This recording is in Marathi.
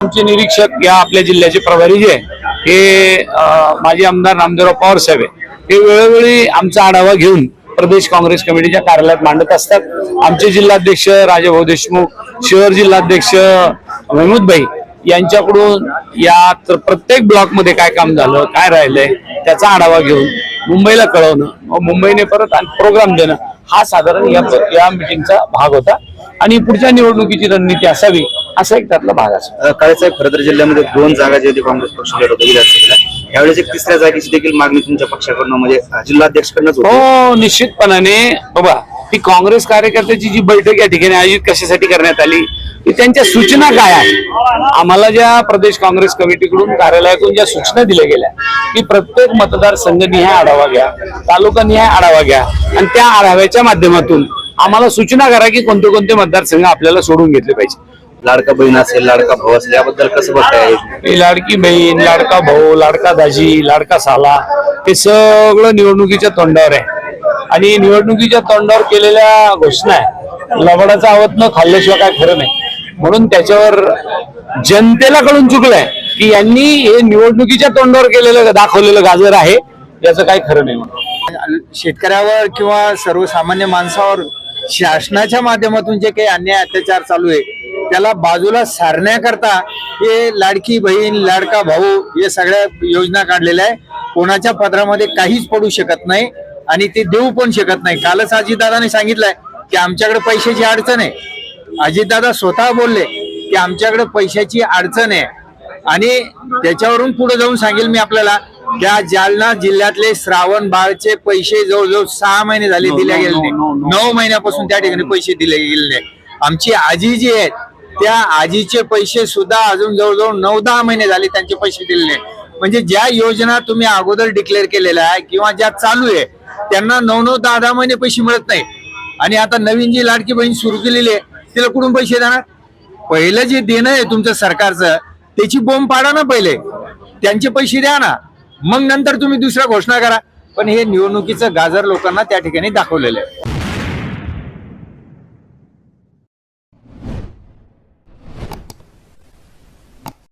आमचे निरीक्षक या आपल्या जिल्ह्याचे प्रभारी जे आहे हे माजी आमदार रामदेवराव पवार साहेब आहे हे वेळोवेळी आमचा आढावा घेऊन प्रदेश काँग्रेस कमिटीच्या कार्यालयात मांडत असतात. आमचे जिल्हाध्यक्ष राजाभाऊ देशमुख शहर जिल्हाध्यक्ष महमूदभाई यांच्याकडून या तर प्रत्येक ब्लॉकमध्ये काय काम झालं काय राहिलंय त्याचा आढावा घेऊन मुंबईला कळवणं मुंबईने परत प्रोग्राम देणं हा साधारण या या मिटिंगचा भाग होता. आणि पुढच्या निवडणुकीची रणनीती असावी असा एक त्यातला भाग असा काळेसाहेब खरं तर जिल्ह्यामध्ये दोन जागा जे होती काँग्रेस पक्ष यावेळेस एक तिसऱ्या जागेची देखील मागणी तुमच्या पक्षाकडनं म्हणजे जिल्हाध्यक्षकडनंच होती. हो निश्चितपणाने. बाबा ही काँग्रेस कार्यकर्त्याची जी बैठक या ठिकाणी आयोजित कशासाठी करण्यात आली की त्यांच्या सूचना काय आहे आम्हाला ज्या प्रदेश काँग्रेस कमिटीकडून कार्यालयातून ज्या सूचना दिल्या गेल्या की प्रत्येक मतदारसंघ निहाय आढावा घ्या तालुका निहाय आढावा घ्या आणि त्या आढाव्याच्या माध्यमातून आम्हाला सूचना करा की कोणते कोणते मतदारसंघ आपल्याला सोडून घेतले पाहिजे. लाडका बहीण असेल लाडका भाऊ असेल याबद्दल कसं बघताय? ही लाडकी बहीण लाडका भाऊ लाडका दाजी लाडका साला हे सगळं निवडणुकीच्या तोंडावर आहे. आणि निवडणुकीच्या तोंडावर केलेल्या घोषणा आहे. लवडाचा आवत न खाल्ल्याशिवाय काय खरं नाही. म्हणून त्याच्यावर जनतेला कळून चुकलंय की यांनी हे निवडणुकीच्या तोंडावर केलेलं दाखवलेलं गाजर आहे याचं काही खरं नाही म्हणून. शेतकऱ्यावर किंवा सर्वसामान्य माणसावर शासनाच्या माध्यमातून जे काही अन्याय अत्याचार चालू आहे त्याला बाजूला सारण्याकरता हे लाडकी बहीण लाडका भाऊ हे सगळ्या योजना काढलेल्या आहे कोणाच्या पदरामध्ये काहीच पडू शकत नाही आणि ते देऊ पण शकत नाही. कालच अजितदादाने सांगितलंय की आमच्याकडे पैशाची अडचण आहे. अजितदादा स्वतः बोलले की आमच्याकडे पैशाची अडचण आहे. आणि त्याच्यावरून पुढे जाऊन सांगेल मी आपल्याला त्या जालना जिल्ह्यातले श्रावण बाळचे पैसे जवळजवळ सहा महिने झाले दिले गेले नाही. नऊ महिन्यापासून त्या ठिकाणी पैसे दिले गेले नाही. आमची आजी जी आहेत त्या आजीचे पैसे सुद्धा अजून जवळजवळ नऊ दहा महिने झाले त्यांचे पैसे दिलेले म्हणजे ज्या योजना तुम्ही अगोदर डिक्लेअर केलेल्या आहे किंवा ज्या चालू आहे त्यांना नऊ नऊ दहा दहा महिने पैसे मिळत नाही आणि आता नवीन जी लाडकी बहीण सुरू केलेली आहे तिला कुठून पैसे देणार? पहिलं जे देणं आहे तुमचं सरकारचं त्याची बोंब पाडा ना पहिले. त्यांचे पैसे द्या ना. मग नंतर तुम्ही दुसऱ्या घोषणा करा. पण हे निवडणुकीचं गाजर लोकांना त्या ठिकाणी दाखवलेलं आहे.